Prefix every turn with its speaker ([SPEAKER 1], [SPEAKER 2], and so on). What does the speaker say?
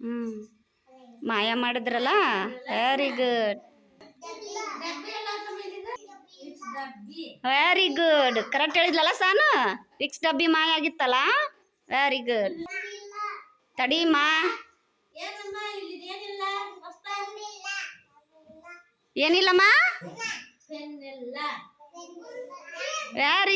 [SPEAKER 1] ಹ್ಮ್. ಮಾಯ ಮಾಡಿದ್ರಲ್ಲ? Very good very good correct ಹೇಳಿದ್ಲಲ್ಲ ಸಾನು? Fix ಡಬ್ಬಿ ಮಾಯ ಆಗಿತ್ತಲ್ಲ? ವೆರಿ ಗುಡ್ ತಡಿ ಮಾ.
[SPEAKER 2] ಏನಮ್ಮ ಇಲ್ಲಿ
[SPEAKER 1] ಏನಿಲ್ಲಮ್ಮ ವೆರಿ